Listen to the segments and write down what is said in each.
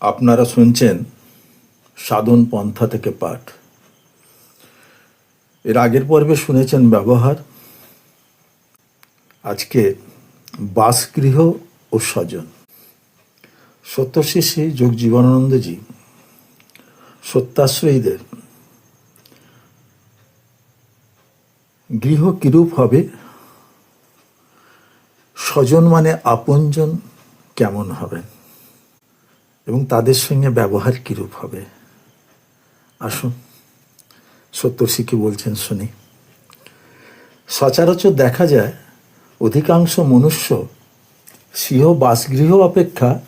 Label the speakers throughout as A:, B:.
A: আপনারা শুনছেন সাধন পন্থা থেকে পাঠ। এর আগের পর্বে শুনেছেন ব্যবহার। আজকে বাসগৃহ ও স্বজন। সত্যশিষ্যী যোগ জীবনানন্দজি, সত্যাশ্রয়ীদের গৃহ কিরূপ হবে? স্বজন মানে আপনজন কেমন হবেন এবং তাদের সঙ্গে ব্যবহার কীরূপ হবে? আসুন সত্যর্ষি কি বলছেন, শুনি। সচরাচর দেখা যায়, অধিকাংশ মনুষ্য সিংহ বাসগৃহ অপেক্ষা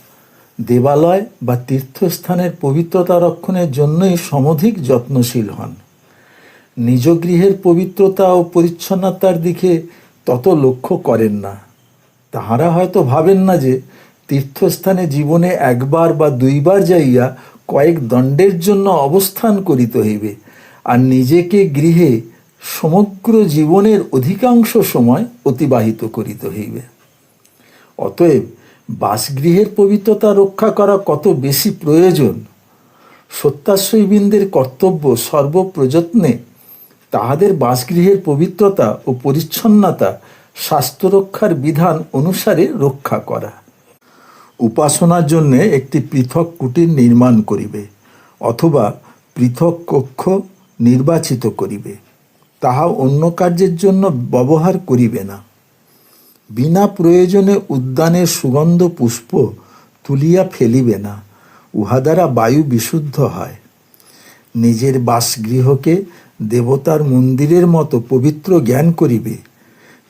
A: দেবালয় বা তীর্থস্থানের পবিত্রতা রক্ষণের জন্যই সমধিক যত্নশীল হন। নিজ গৃহের পবিত্রতা ও পরিচ্ছন্নতার দিকে তত লক্ষ্য করেন না। তাহারা হয়তো ভাবেন না যে তীর্থস্থানে জীবনে একবার বা দুইবার যাইয়া কয়েক দণ্ডের জন্য অবস্থান করিতে হইবে, আর নিজেকে গৃহে সমগ্র জীবনের অধিকাংশ সময় অতিবাহিত করিতে হইবে। অতএব বাসগৃহের পবিত্রতা রক্ষা করা কত বেশি প্রয়োজন? সত্যাশ্রয়ীবৃন্দের কর্তব্য সর্বপ্রযত্নে তাহাদের বাসগৃহের পবিত্রতা ও পরিচ্ছন্নতা স্বাস্থ্য রক্ষার বিধান অনুসারে রক্ষা করা। উপাসনার জন্য একটি পৃথক কুটির নির্মাণ করিবে, অথবা পৃথক কক্ষ নির্বাচিত করিবে। তাহা অন্য কার্যের জন্য ব্যবহার করিবে না। বিনা প্রয়োজনে উদ্যানের সুগন্ধ পুষ্প তুলিয়া ফেলিবে না, উহা দ্বারা বায়ু বিশুদ্ধ হয়। নিজের বাসগৃহকে দেবতার মন্দিরের মতো পবিত্র জ্ঞান করিবে।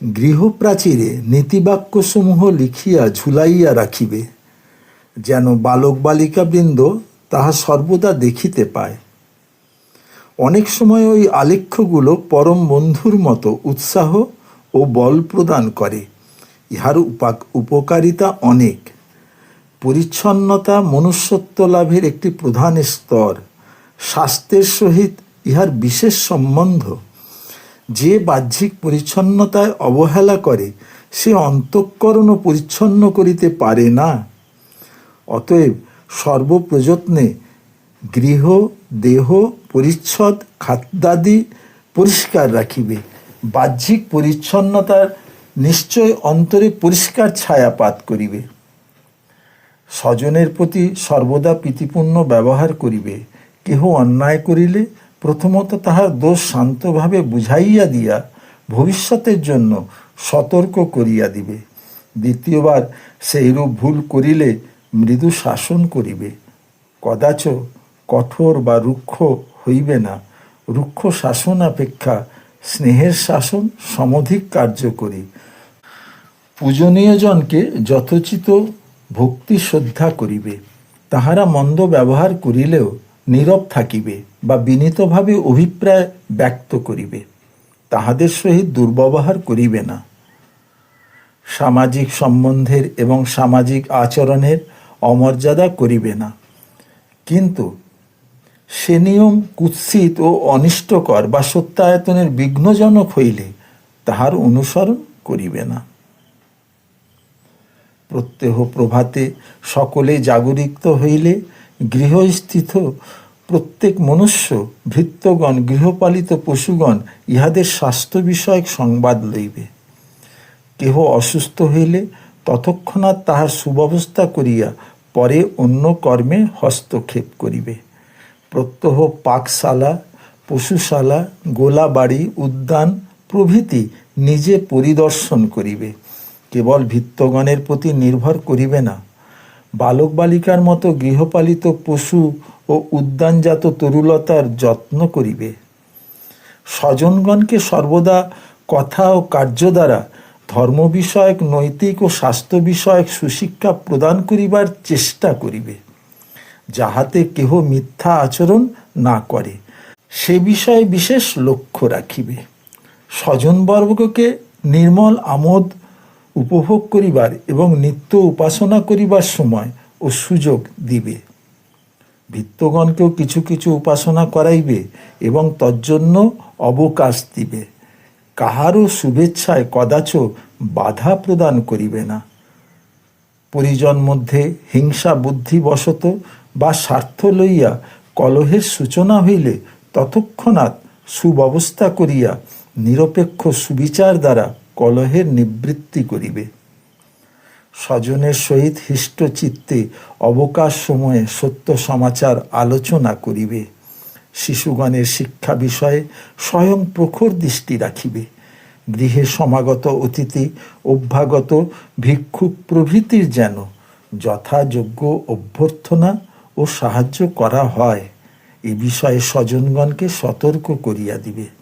A: গৃহপ্রাচীরে নীতিবাক্যসমূহ লিখিয়া ঝুলাইয়া রাখিবে, যেন বালক বালিকাবৃন্দ তাহা সর্বদা দেখিতে পায়। অনেক সময় ওই আলেখ্যগুলো পরম বন্ধুর মতো উৎসাহ ও বল প্রদান করে। ইহার উপাক উপকারিতা অনেক। পরিচ্ছন্নতা মনুষ্যত্ব লাভের একটি প্রধান স্তর। স্বাস্থ্যের সহিত ইহার বিশেষ সম্বন্ধ। যে বাহ্যিক পরিচ্ছন্নতায় অবহেলা করে, সে অন্তঃকরণও পরিচ্ছন্ন করিতে পারে না। অতএব সর্বপ্রযত্নে গৃহ, দেহ, পরিচ্ছদ, খাদ্যাদি পরিষ্কার রাখিবে। বাহ্যিক পরিচ্ছন্নতার নিশ্চয় অন্তরে পরিষ্কার ছায়াপাত করিবে। স্বজনের প্রতি সর্বদা প্রীতিপূর্ণ ব্যবহার করিবে। কেহ অন্যায় করিলে প্রথমত তাহার দোষ শান্তভাবে বুঝাইয়া দিয়া ভবিষ্যতের জন্য সতর্ক করিয়া দিবে। দ্বিতীয়বার সেইরূপ ভুল করিলে মৃদু শাসন করিবে। কদাচ কঠোর বা রুক্ষ হইবে না। রুক্ষ শাসন অপেক্ষা স্নেহের শাসন সমধিক কার্যকরী। পূজনীয় জনকে যথোচিত ভক্তি শ্রদ্ধা করিবে। তাহারা মন্দ ব্যবহার করিলেও নীরব থাকিবে বা বিনীতভাবে অভিপ্রায় ব্যক্ত করিবে, তাহাদের সহিত দুর্ব্যবহার করিবে না। সামাজিক সম্বন্ধের এবং সামাজিক আচরণের অমর্যাদা করিবে না। কিন্তু সে নিয়ম কুৎসিত ও অনিষ্টকর বা সত্যায়তনের বিঘ্নজনক হইলে তাহার অনুসরণ করিবে না। প্রত্যহ প্রভাতে সকলে জাগরিত হইলে গৃহস্থিত প্রত্যেক মনুষ্য, ভৃত্যগণ, গৃহপালিত পশুগণ ইহাদের স্বাস্থ্য বিষয়ক সংবাদ লইবে। কেহ অসুস্থ হইলে ততক্ষণাৎ তাহার সুব্যবস্থা করিয়া পরে অন্য কর্মে হস্তক্ষেপ করিবে। প্রত্যহ পাকশালা, পশুশালা, গোলাবাড়ি, উদ্যান প্রভৃতি নিজে পরিদর্শন করিবে। কেবল ভিত্তগণের প্রতি নির্ভর করিবে না। বালক বালিকার মতো গৃহপালিত পশু ও উদ্যানজাত তরুলতার যত্ন করিবে। স্বজনগণকে সর্বদা কথা ও কার্য দ্বারা ধর্ম বিষয়ক নৈতিক ও স্বাস্থ্য বিষয়ক সুশিক্ষা প্রদান করিবার চেষ্টা করিবে, যাহাতে কেহ মিথ্যা আচরণ না করে। সে বিষয়ে বিশেষ লক্ষ্য রাখিবে। স্বজনবর্গকে নির্মল আমোদ উপভোগ করিবার এবং নিত্য উপাসনা করিবার সময় ও সুযোগ দিবে। ভিত্তগণকেও কিছু কিছু উপাসনা করাইবে এবং তজ্জন্য অবকাশ দিবে। কাহারও শুভেচ্ছায় কদাচ বাধা প্রদান করিবে না। পরিজন মধ্যে হিংসা বুদ্ধিবশত বা স্বার্থ লইয়া কলহের সূচনা হইলে ততক্ষণাৎ সুব্যবস্থা করিয়া নিরপেক্ষ সুবিচার দ্বারা কলহের নিবৃত্তি করিবে। স্বজনের সহিত হৃষ্টচিত্তে অবকাশ সময়ে সত্য সমাচার আলোচনা করিবে। শিশুগণের শিক্ষা বিষয়ে স্বয়ং প্রখর দৃষ্টি রাখিবে। গৃহে সমাগত অতিথি, অভ্যাগত ভিক্ষুক প্রভৃতির যেন যথাযোগ্য অভ্যর্থনা ও সাহায্য করা হয়, এ বিষয়ে স্বজনগণকে সতর্ক করিয়া দিবে।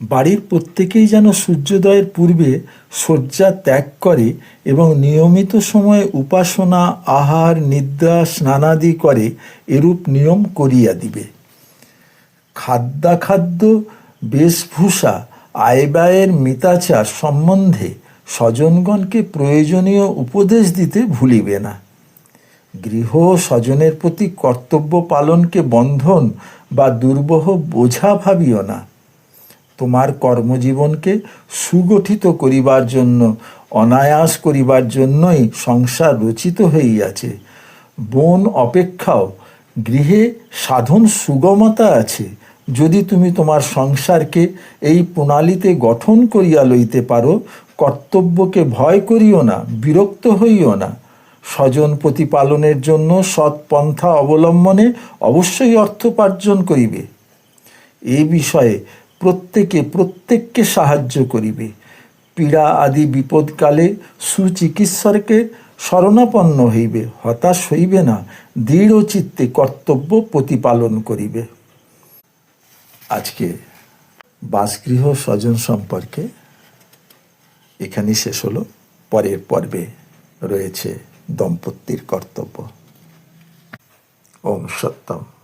A: বাড়ির প্রত্যেকেই যেন সূর্যোদয়ের পূর্বে শয্যা ত্যাগ করে এবং নিয়মিত সময়ে উপাসনা, আহার, নিদ্রা, স্নানাদি করে এরূপ নিয়ম করিয়া দিবে। খাদ্যাখাদ্য, বেশভূষা আয় ব্যয়ের মিতাচার সম্বন্ধে স্বজনগণকে প্রয়োজনীয় উপদেশ দিতে ভুলিবে না। গৃহ স্বজনের প্রতি কর্তব্য পালনকে বন্ধন বা দুর্বহ বোঝা ভাবিও না। তোমার কর্মজীবনকে সুগঠিত করিবার জন্য, অনায়াস করিবার জন্যই সংসার রচিত হইয়াছে। বন অপেক্ষাও, গৃহে সাধন সুগমতা আছে। যদি তুমি তোমার সংসারকে এই প্রণালীতে গঠন করিয়া লইতে পারো, কর্তব্যকে ভয় করিও না, বিরক্ত হইও না। স্বজন প্রতিপালনের জন্য সৎ পন্থা অবলম্বনে অবশ্যই অর্থোপার্জন করিবে। এই বিষয়ে প্রত্যেকে প্রত্যেককে সাহায্য করিবে। পীড়া আদি বিপদকালে সুচিকিৎসককে শরণাপন্ন হইবে, হতাশ হইবে না, দৃঢ় চিত্তে কর্তব্য প্রতিপালন করিবে। আজকে বাসগৃহ স্বজন সম্পর্কে এখানেই শেষ হলো। পরের পর্বে রয়েছে দম্পতির কর্তব্য। ওম সত্যম।